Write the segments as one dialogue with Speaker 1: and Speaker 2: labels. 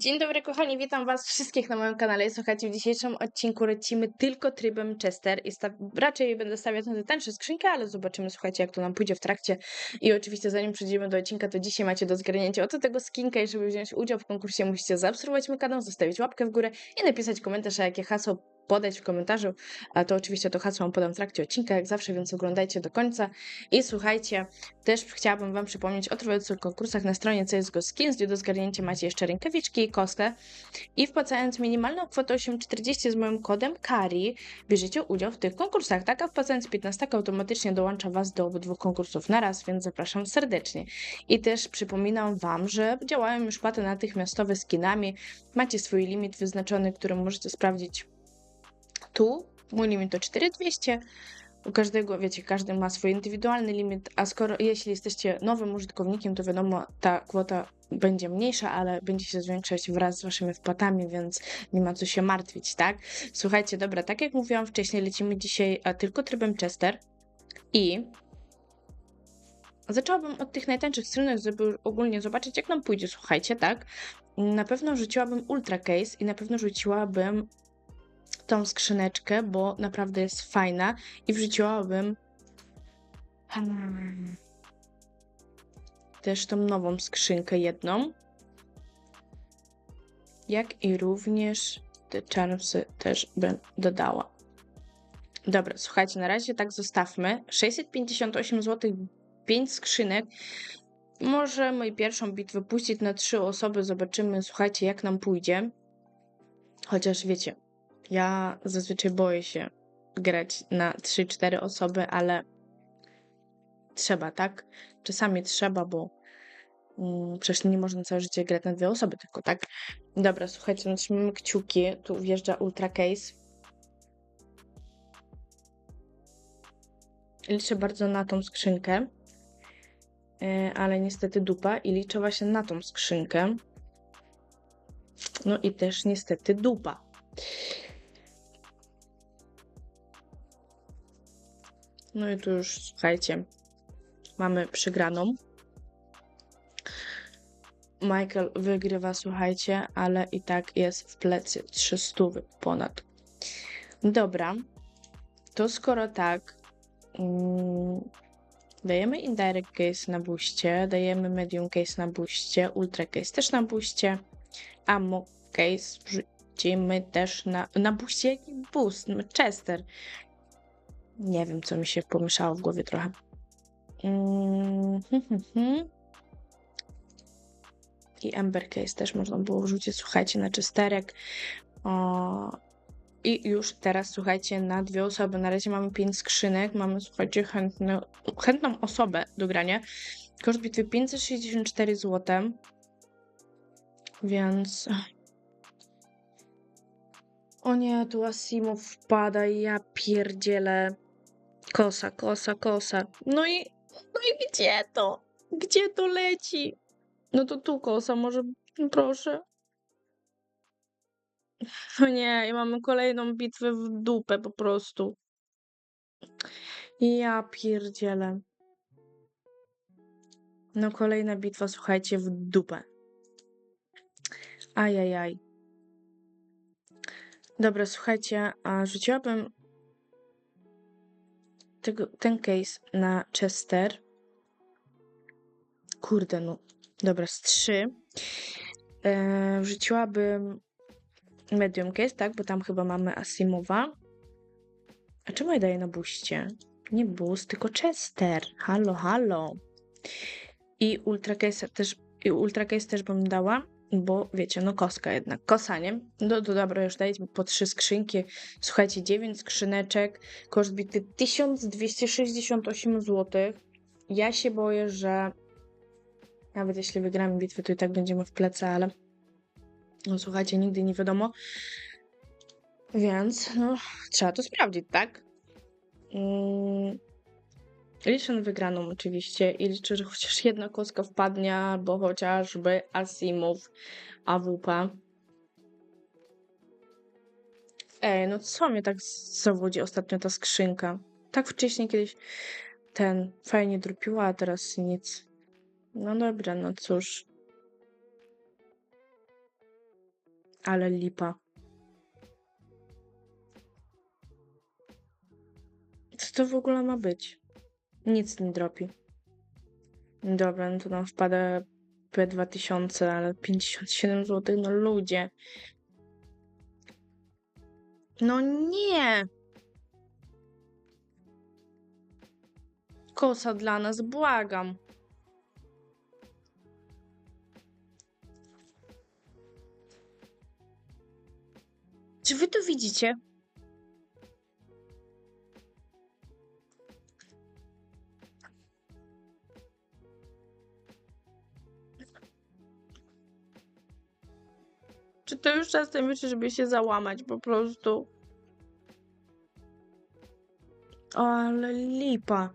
Speaker 1: Dzień dobry kochani, witam was wszystkich na moim kanale. Słuchajcie, w dzisiejszym odcinku lecimy tylko trybem Chester i raczej będę stawiać na tę skrzynkę, ale zobaczymy, słuchajcie, jak to nam pójdzie w trakcie. I oczywiście zanim przejdziemy do odcinka, to dzisiaj macie do zgarnięcia oto tego skinka i żeby wziąć udział w konkursie musicie zaobserwować mój kanał, zostawić łapkę w górę i napisać komentarz, a jakie hasło podać w komentarzu, a to oczywiście to hasło podam w trakcie odcinka, jak zawsze, więc oglądajcie do końca. I słuchajcie, też chciałabym wam przypomnieć o trwających konkursach na stronie CSGO Skins, gdzie do zgarnięcia macie jeszcze rękawiczki i kostkę. I wpłacając minimalną kwotę 8,40 z moim kodem KARI, bierzecie udział w tych konkursach. Tak, a wpłacając 15 automatycznie dołącza was do obydwu konkursów na raz, więc zapraszam serdecznie. I też przypominam wam, że działają już płaty natychmiastowe skinami. Macie swój limit wyznaczony, który możecie sprawdzić tu mój limit to 4200. U każdego, wiecie, każdy ma swój indywidualny limit, a skoro, jeśli jesteście nowym użytkownikiem, to wiadomo, ta kwota będzie mniejsza, ale będzie się zwiększać wraz z waszymi wpłatami, więc nie ma co się martwić, tak? Słuchajcie, dobra, tak jak mówiłam wcześniej, lecimy dzisiaj a, tylko trybem Chester i zaczęłabym od tych najtańszych stron, żeby ogólnie zobaczyć, jak nam pójdzie, słuchajcie, tak? Na pewno rzuciłabym Ultra Case i na pewno rzuciłabym tą skrzyneczkę, bo naprawdę jest fajna i wrzuciłabym też tą nową skrzynkę jedną. Jak i również te charmsy też bym dodała. Dobra, słuchajcie, na razie tak zostawmy. 658 zł, 5 skrzynek. Możemy pierwszą bitwę puścić na trzy osoby, zobaczymy, słuchajcie, jak nam pójdzie. Chociaż wiecie, ja zazwyczaj boję się grać na 3-4 osoby, ale trzeba, tak? Czasami trzeba, bo mm, przecież nie można całe życie grać na dwie osoby tylko, tak? Dobra, słuchajcie, no trzymamy kciuki. Tu wjeżdża Ultra Case. Liczę bardzo na tą skrzynkę, yy, ale niestety dupa i liczę właśnie na tą skrzynkę. No i też niestety dupa. No i tu już, słuchajcie, mamy przegraną. Michael wygrywa, słuchajcie, ale i tak jest w plecy 300 ponad. Dobra, to skoro tak, mm, dajemy indirect case na buście, dajemy medium case na buście, ultra case też na buście, ammo case wrzucimy też na, na buście, jaki boost, Chester, nie wiem, co mi się pomieszało w głowie trochę. Mm, hmm, hmm. I Ember Case też można było wrzucić, słuchajcie, na czysterek. I już teraz, słuchajcie, na dwie osoby. Na razie mamy pięć skrzynek. Mamy, słuchajcie, chętne, chętną osobę do grania. Koszt bitwy 564 zł. Więc... O nie, tu Asimov wpada i ja pierdzielę. Kosa, kosa, kosa. No i, no i gdzie to? Gdzie to leci? No to tu kosa, może proszę. No nie, i mamy kolejną bitwę w dupę po prostu. Ja pierdzielę. No kolejna bitwa, słuchajcie, w dupę. Ajajaj. Dobra, słuchajcie, a rzuciłabym tego, ten case na Chester. Kurde, no. Dobra, z 3. E, wrzuciłabym medium case, tak? Bo tam chyba mamy Asimowa. A czemu ja daję na buście? Nie boost, tylko Chester. Halo, halo. I ultra case też, i ultra case też bym dała bo wiecie, no koska jednak, kosa, nie? No to dobra, już dajcie po trzy skrzynki. Słuchajcie, dziewięć skrzyneczek, koszt bity 1268 zł. Ja się boję, że nawet jeśli wygramy bitwę, to i tak będziemy w plecy, ale no słuchajcie, nigdy nie wiadomo. Więc no, trzeba to sprawdzić, tak? Mm, Liczę na wygraną oczywiście i liczę, że chociaż jedna kostka wpadnie, albo chociażby Asimov AWP. Ej, no co mnie tak zawodzi ostatnio ta skrzynka? Tak wcześniej kiedyś ten fajnie drupiła, a teraz nic. No dobra, no cóż. Ale lipa. Co to w ogóle ma być? Nic nie dropi. Dobra, no to nam wpada P2000, ale 57 zł, no ludzie. No nie! Kosa dla nas, błagam. Czy wy to widzicie? To już czas najwyższy, żeby się załamać po prostu? Ale lipa.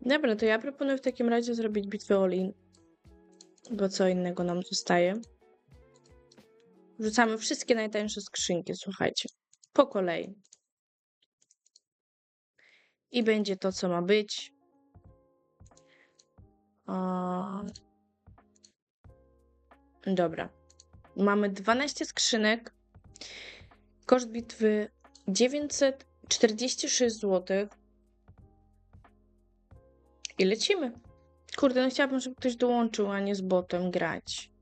Speaker 1: Dobra, to ja proponuję w takim razie zrobić bitwę all-in. Bo co innego nam zostaje? Rzucamy wszystkie najtańsze skrzynki, słuchajcie. Po kolei. I będzie to, co ma być. A... Dobra. Mamy 12 skrzynek. Koszt bitwy 946 zł. I lecimy. Kurde, no chciałabym, żeby ktoś dołączył, a nie z botem grać.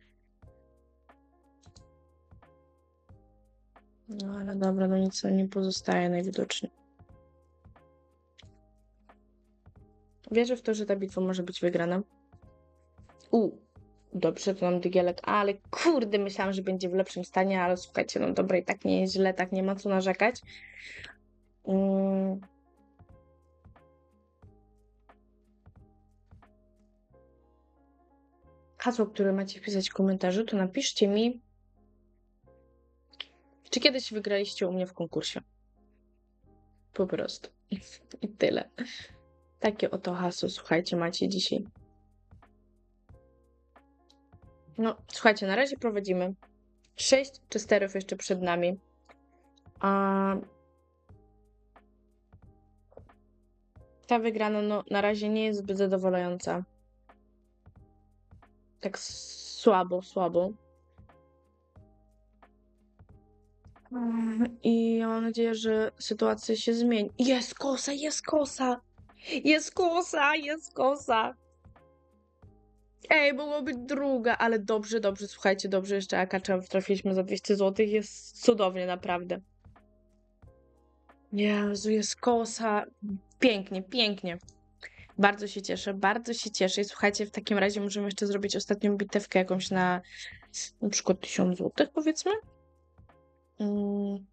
Speaker 1: No ale dobra, no nic nie pozostaje najwidoczniej. Wierzę w to, że ta bitwa może być wygrana. U, dobrze, to nam dygielek, ale kurde, myślałam, że będzie w lepszym stanie, ale słuchajcie, no dobra, i tak nie jest źle, tak nie ma co narzekać. Mm. Hasło, które macie wpisać w komentarzu, to napiszcie mi, czy kiedyś wygraliście u mnie w konkursie. Po prostu. I tyle. Takie oto hasło, słuchajcie, macie dzisiaj. No, słuchajcie, na razie prowadzimy. Sześć chesterów jeszcze przed nami. A ta wygrana, no, na razie nie jest zbyt zadowalająca. Tak słabo, słabo. I mam nadzieję, że sytuacja się zmieni. Jest kosa, jest kosa! Jest kosa, jest kosa! Ej, być druga, ale dobrze, dobrze, słuchajcie, dobrze, jeszcze Akacza trafiliśmy za 200 zł, jest cudownie, naprawdę. Jezu, jest kosa. Pięknie, pięknie. Bardzo się cieszę, bardzo się cieszę. I słuchajcie, w takim razie możemy jeszcze zrobić ostatnią bitewkę jakąś na na przykład 1000 zł, powiedzmy. Mm.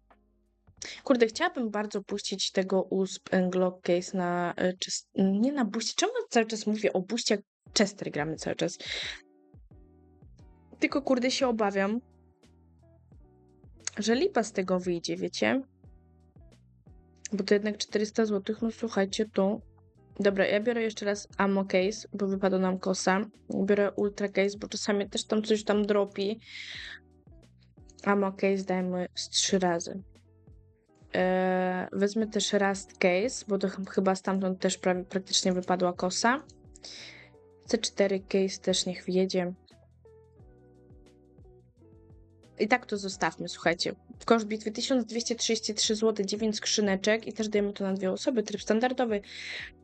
Speaker 1: Kurde, chciałabym bardzo puścić tego USP Glock Case na... y, czes- Nie na buście. Czemu cały czas mówię o buście, jak Chester gramy cały czas? Tylko kurde się obawiam, że lipa z tego wyjdzie, wiecie? Bo to jednak 400 zł, no słuchajcie, tu. Dobra, ja biorę jeszcze raz ammo case, bo wypadła nam kosa. Biorę ultra case, bo czasami też tam coś tam dropi. Ammo case dajmy z trzy razy. Eee, wezmę też rust case, bo to ch- chyba stamtąd też prawie, praktycznie wypadła kosa. C4 case też niech wjedzie. I tak to zostawmy, słuchajcie. Koszt bitwy 1233 zł, 9 skrzyneczek i też dajemy to na dwie osoby, tryb standardowy.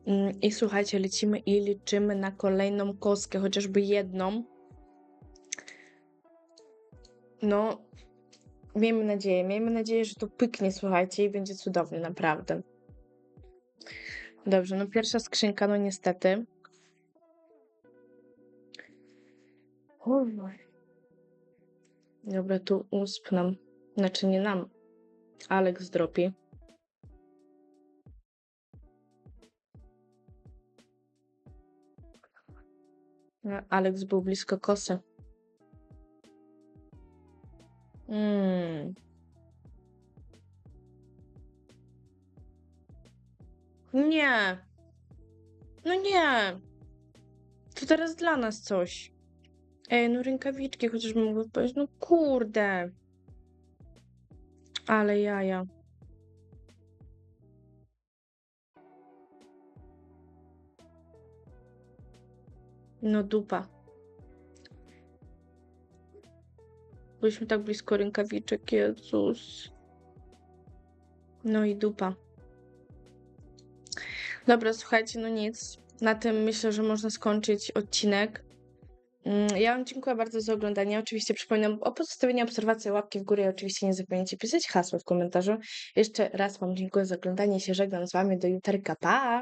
Speaker 1: Mm, I słuchajcie, lecimy i liczymy na kolejną kostkę, chociażby jedną. No, miejmy nadzieję, miejmy nadzieję, że to pyknie, słuchajcie, i będzie cudownie, naprawdę. Dobrze, no pierwsza skrzynka, no niestety. Kurwa. Dobra, tu usp nam, znaczy nie nam, Alex dropi. No, Alex był blisko kosy. Mm. Nie. No nie. To teraz dla nas coś. Ej, no rękawiczki chociaż mogły powiedzieć. No kurde. Ale jaja. No dupa. Byliśmy tak blisko rękawiczek, Jezus. No i dupa. Dobra, słuchajcie, no nic. Na tym myślę, że można skończyć odcinek. Mm, Ja Wam dziękuję bardzo za oglądanie. Oczywiście przypominam o pozostawieniu obserwacji, łapki w górę i oczywiście nie zapomnijcie pisać hasło w komentarzu. Jeszcze raz Wam dziękuję za oglądanie. Się żegnam z Wami do jutarka. Pa!